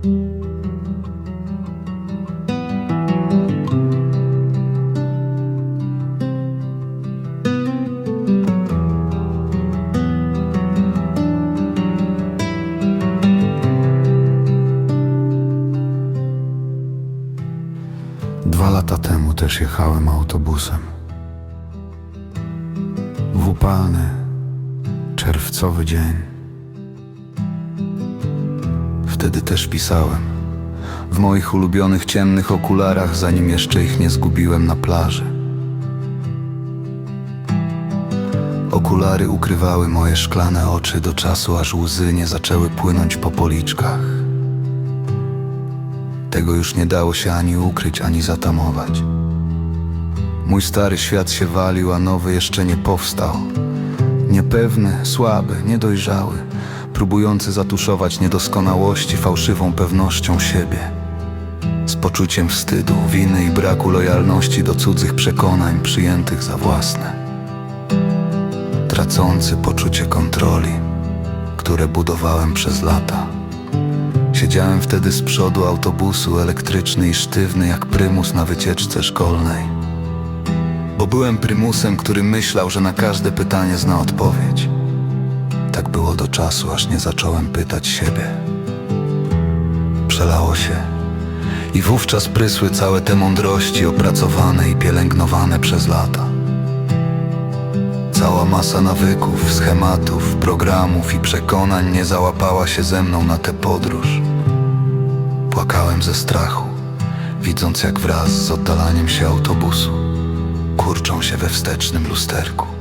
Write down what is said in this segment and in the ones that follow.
Dwa lata temu też jechałem autobusem. W upalny, czerwcowy dzień. Wtedy też pisałem. W moich ulubionych ciemnych okularach, zanim jeszcze ich nie zgubiłem na plaży. Okulary ukrywały moje szklane oczy do czasu, aż łzy nie zaczęły płynąć po policzkach. Tego już nie dało się ani ukryć, ani zatamować. Mój stary świat się walił, a nowy jeszcze nie powstał. Niepewny, słaby, niedojrzały, próbujący zatuszować niedoskonałości fałszywą pewnością siebie. Z poczuciem wstydu, winy i braku lojalności do cudzych przekonań przyjętych za własne. Tracący poczucie kontroli, które budowałem przez lata. Siedziałem wtedy z przodu autobusu, elektryczny i sztywny jak prymus na wycieczce szkolnej. Bo byłem prymusem, który myślał, że na każde pytanie zna odpowiedź. Tak było do czasu, aż nie zacząłem pytać siebie. Przelało się i wówczas prysły całe te mądrości opracowane i pielęgnowane przez lata. Cała masa nawyków, schematów, programów i przekonań nie załapała się ze mną na tę podróż. Płakałem ze strachu, widząc jak wraz z oddalaniem się autobusu kurczą się we wstecznym lusterku.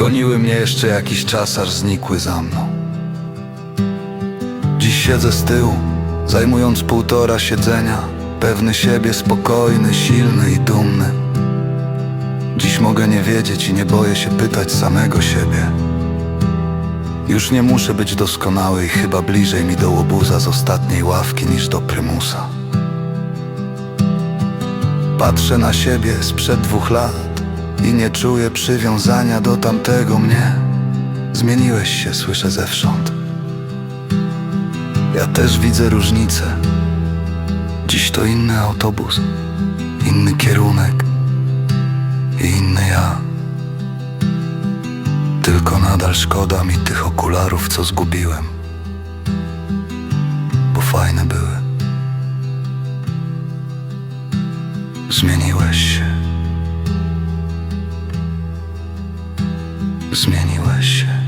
Goniły mnie jeszcze jakiś czas, aż znikły za mną. Dziś siedzę z tyłu, zajmując półtora siedzenia, pewny siebie, spokojny, silny i dumny. Dziś mogę nie wiedzieć i nie boję się pytać samego siebie. Już nie muszę być doskonały i chyba bliżej mi do łobuza z ostatniej ławki niż do prymusa. Patrzę na siebie sprzed dwóch lat i nie czuję przywiązania do tamtego mnie. Zmieniłeś się, słyszę zewsząd. Ja też widzę różnicę. Dziś to inny autobus, inny kierunek i inny ja. Tylko nadal szkoda mi tych okularów, co zgubiłem. Bo fajne były. Zmieniłeś się. Zmieniłeś się.